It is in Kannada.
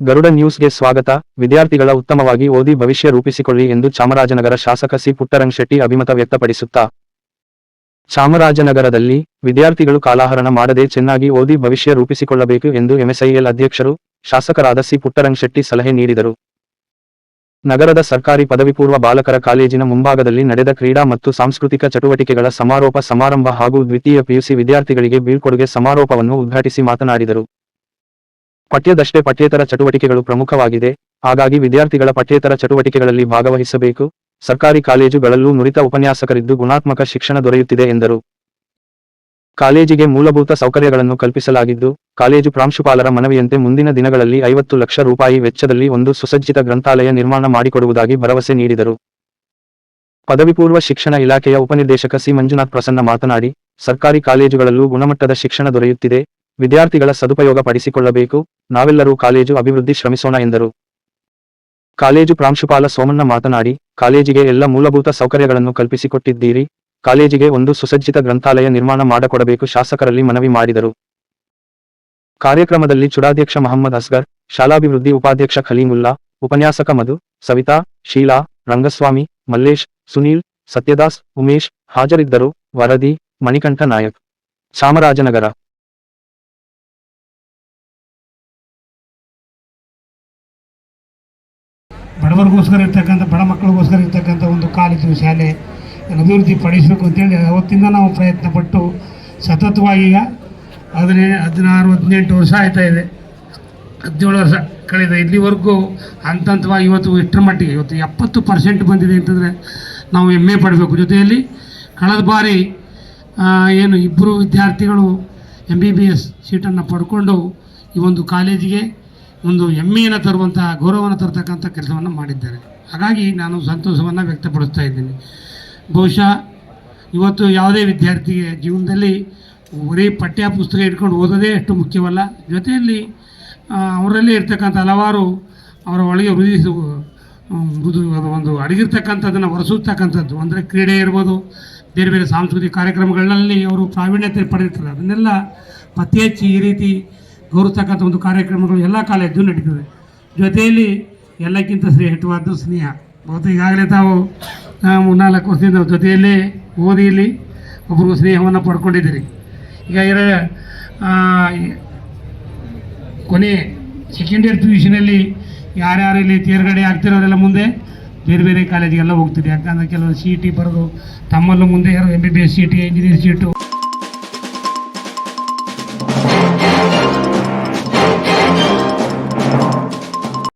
ಗರುಡ ನ್ಯೂಸ್ಗೆ ಸ್ವಾಗತ. ವಿದ್ಯಾರ್ಥಿಗಳ ಉತ್ತಮವಾಗಿ ಓದಿ ಭವಿಷ್ಯ ರೂಪಿಸಿಕೊಳ್ಳಿ ಎಂದು ಚಾಮರಾಜನಗರ ಶಾಸಕ ಸಿ. ಪುಟ್ಟರಂಗಶೆಟ್ಟಿ ಅಭಿಮತ ವ್ಯಕ್ತಪಡಿಸುತ್ತಾ. ಚಾಮರಾಜನಗರದಲ್ಲಿ ವಿದ್ಯಾರ್ಥಿಗಳು ಕಾಲಹರಣ ಮಾಡದೆ ಚೆನ್ನಾಗಿ ಓದಿ ಭವಿಷ್ಯ ರೂಪಿಸಿಕೊಳ್ಳಬೇಕು ಎಂದು ಎಂಎಸ್ಐಎಲ್ ಅಧ್ಯಕ್ಷರು, ಶಾಸಕರಾದ ಸಿ. ಪುಟ್ಟರಂಗಶೆಟ್ಟಿ ಸಲಹೆ ನೀಡಿದರು. ನಗರದ ಸರ್ಕಾರಿ ಪದವಿ ಪೂರ್ವ ಬಾಲಕರ ಕಾಲೇಜಿನ ಮುಂಭಾಗದಲ್ಲಿ ನಡೆದ ಕ್ರೀಡಾ ಮತ್ತು ಸಾಂಸ್ಕೃತಿಕ ಚಟುವಟಿಕೆಗಳ ಸಮಾರೋಪ ಸಮಾರಂಭ ಹಾಗೂ ದ್ವಿತೀಯ ಪಿಯುಸಿ ವಿದ್ಯಾರ್ಥಿಗಳಿಗೆ ಬೀಳ್ಕೊಡುಗೆ ಸಮಾರೋಪವನ್ನು ಉದ್ಘಾಟಿಸಿ ಮಾತನಾಡಿದರು. ಪಠ್ಯದಷ್ಟೇ ಪಠ್ಯೇತರ ಚಟುವಟಿಕೆಗಳು ಪ್ರಮುಖವಾಗಿದೆ. ಹಾಗಾಗಿ ವಿದ್ಯಾರ್ಥಿಗಳ ಪಠ್ಯೇತರ ಚಟುವಟಿಕೆಗಳಲ್ಲಿ ಭಾಗವಹಿಸಬೇಕು. ಸರ್ಕಾರಿ ಕಾಲೇಜುಗಳಲ್ಲೂ ನುರಿತ ಉಪನ್ಯಾಸಕರಿದ್ದು ಗುಣಾತ್ಮಕ ಶಿಕ್ಷಣ ದೊರೆಯುತ್ತಿದೆ ಎಂದರು. ಕಾಲೇಜಿಗೆ ಮೂಲಭೂತ ಸೌಕರ್ಯಗಳನ್ನು ಕಲ್ಪಿಸಲಾಗಿದ್ದು, ಕಾಲೇಜು ಪ್ರಾಂಶುಪಾಲರ ಮನವಿಯಂತೆ ಮುಂದಿನ ದಿನಗಳಲ್ಲಿ ಐವತ್ತು ಲಕ್ಷ ರೂಪಾಯಿ ವೆಚ್ಚದಲ್ಲಿ ಒಂದು ಸುಸಜ್ಜಿತ ಗ್ರಂಥಾಲಯ ನಿರ್ಮಾಣ ಮಾಡಿಕೊಡುವುದಾಗಿ ಭರವಸೆ ನೀಡಿದರು. ಪದವಿಪೂರ್ವ ಶಿಕ್ಷಣ ಇಲಾಖೆಯ ಉಪನಿರ್ದೇಶಕ ಸಿ. ಮಂಜುನಾಥ್ ಪ್ರಸನ್ನ ಮಾತನಾಡಿ, ಸರ್ಕಾರಿ ಕಾಲೇಜುಗಳಲ್ಲೂ ಗುಣಮಟ್ಟದ ಶಿಕ್ಷಣ ದೊರೆಯುತ್ತಿದೆ. ವಿದ್ಯಾರ್ಥಿಗಳ ಸದುಪಯೋಗ ಪಡಿಸಿಕೊಳ್ಳಬೇಕು. ನಾವೆಲ್ಲರೂ ಕಾಲೇಜು ಅಭಿವೃದ್ಧಿ ಶ್ರಮಿಸೋಣ ಎಂದರು. ಕಾಲೇಜು ಪ್ರಾಂಶುಪಾಲ ಸೋಮಣ್ಣ ಮಾತನಾಡಿ, ಕಾಲೇಜಿಗೆ ಎಲ್ಲ ಮೂಲಭೂತ ಸೌಕರ್ಯಗಳನ್ನು ಕಲ್ಪಿಸಿಕೊಟ್ಟಿದ್ದೀರಿ. ಕಾಲೇಜಿಗೆ ಒಂದು ಸುಸಜ್ಜಿತ ಗ್ರಂಥಾಲಯ ನಿರ್ಮಾಣ ಮಾಡಕೊಡಬೇಕು ಶಾಸಕರಲ್ಲಿ ಮನವಿ ಮಾಡಿದರು. ಕಾರ್ಯಕ್ರಮದಲ್ಲಿ ಚುಡಾಧ್ಯಕ್ಷ ಮಹಮ್ಮದ್ ಅಸ್ಗರ್, ಶಾಲಾಭಿವೃದ್ಧಿ ಉಪಾಧ್ಯಕ್ಷ ಖಲೀಮುಲ್ಲಾ, ಉಪನ್ಯಾಸಕ ಮಧು, ಸವಿತಾ, ಶೀಲಾ, ರಂಗಸ್ವಾಮಿ, ಮಲ್ಲೇಶ್, ಸುನೀಲ್, ಸತ್ಯದಾಸ್, ಉಮೇಶ್ ಹಾಜರಿದ್ದರು. ವರದಿ, ಮಣಿಕಂಠ ನಾಯಕ್. ಚಾಮರಾಜನಗರ. ಬಡವರಿಗೋಸ್ಕರ ಇರ್ತಕ್ಕಂಥ ಬಡ ಮಕ್ಕಳಿಗೋಸ್ಕರ ಇರ್ತಕ್ಕಂಥ ಒಂದು ಕಾಲೇಜು ಶಾಲೆ ಅಭಿವೃದ್ಧಿ ಪಡಿಸಬೇಕು ಅಂತೇಳಿ ಅವತ್ತಿಂದ ನಾವು ಪ್ರಯತ್ನ ಪಟ್ಟು ಸತತವಾಗಿ ಈಗ ಅದನ್ನೇ ಹದಿನಾರು, ಹದಿನೆಂಟು ವರ್ಷ ಆಯ್ತಾ ಇದೆ. ಹದಿನೇಳು ವರ್ಷ ಕಳೆದ ಇಲ್ಲಿವರೆಗೂ ಹಂತ ಹಂತವಾಗಿ ಇವತ್ತು ಇಷ್ಟರ ಮಟ್ಟಿಗೆ ಇವತ್ತು ಎಪ್ಪತ್ತು ಪರ್ಸೆಂಟ್ ಬಂದಿದೆ ಅಂತಂದರೆ ನಾವು ಹೆಮ್ಮೆ ಪಡಬೇಕು. ಜೊತೆಯಲ್ಲಿ ಕಳೆದ ಬಾರಿ ಏನು ಇಬ್ಬರು ವಿದ್ಯಾರ್ಥಿಗಳು ಎಂ ಬಿ ಬಿ ಎಸ್ ಸೀಟನ್ನು ಪಡ್ಕೊಂಡು ಈ ಒಂದು ಕಾಲೇಜಿಗೆ ಒಂದು ಹೆಮ್ಮೆಯನ್ನು ತರುವಂತಹ, ಗೌರವವನ್ನು ತರ್ತಕ್ಕಂಥ ಕೆಲಸವನ್ನು ಮಾಡಿದ್ದಾರೆ. ಹಾಗಾಗಿ ನಾನು ಸಂತೋಷವನ್ನು ವ್ಯಕ್ತಪಡಿಸ್ತಾ ಇದ್ದೀನಿ. ಬಹುಶಃ ಇವತ್ತು ಯಾವುದೇ ವಿದ್ಯಾರ್ಥಿಗೆ ಜೀವನದಲ್ಲಿ ಬರೀ ಪಠ್ಯ ಪುಸ್ತಕ ಇಟ್ಕೊಂಡು ಓದೋದೇ ಅಷ್ಟು ಮುಖ್ಯವಲ್ಲ. ಜೊತೆಯಲ್ಲಿ ಅವರಲ್ಲಿ ಇರ್ತಕ್ಕಂಥ ಹಲವಾರು ಅವರ ಒಳಗೆ ಮೃದು ಒಂದು ಅಡಗಿರ್ತಕ್ಕಂಥದ್ದನ್ನು ಹೊರಸೂರ್ತಕ್ಕಂಥದ್ದು ಅಂದರೆ ಕ್ರೀಡೆ ಇರ್ಬೋದು, ಬೇರೆ ಬೇರೆ ಸಾಂಸ್ಕೃತಿಕ ಕಾರ್ಯಕ್ರಮಗಳಲ್ಲಿ ಅವರು ಪ್ರಾವೀಣ್ಯತೆ ಪಡೆದಿರ್ತಾರೆ. ಅದನ್ನೆಲ್ಲ ಪತ್ತೆ ಹಚ್ಚಿ ಈ ರೀತಿ ಗೌರವಿಸ್ತಕ್ಕಂಥ ಒಂದು ಕಾರ್ಯಕ್ರಮಗಳು ಎಲ್ಲ ಕಾಲೇಜು ನಡೀತದೆ ಜೊತೆಯಲ್ಲಿ ಎಲ್ಲಕ್ಕಿಂತ ಶ್ರೇಷ್ಠವಾದ್ದು ಸ್ನೇಹ. ಬಹುತೇಕ ಈಗಾಗಲೇ ತಾವು ಮೂರ್ನಾಲ್ಕು ವರ್ಷದಿಂದ ಜೊತೆಯಲ್ಲೇ ಓದಿಯಲ್ಲಿ ಒಬ್ಬರು ಸ್ನೇಹವನ್ನು ಪಡ್ಕೊಂಡಿದ್ದೀರಿ. ಈಗ ಇರ ಕೊನೆ ಸೆಕೆಂಡ್ ಇಯರ್ ಪಿ ಯು ಸಿನಲ್ಲಿ ಯಾರ್ಯಾರು ಇಲ್ಲಿ ತೇರ್ಗಡೆ ಆಗ್ತಿರೋರೆಲ್ಲ ಮುಂದೆ ಬೇರೆ ಬೇರೆ ಕಾಲೇಜಿಗೆಲ್ಲ ಹೋಗ್ತಿದೆ. ಯಾಕಂದರೆ ಕೆಲವರು ಸಿ ಇ ಟಿ ಬರೆದು ತಮ್ಮಲ್ಲೂ ಮುಂದೆ M B B S C T engineer seat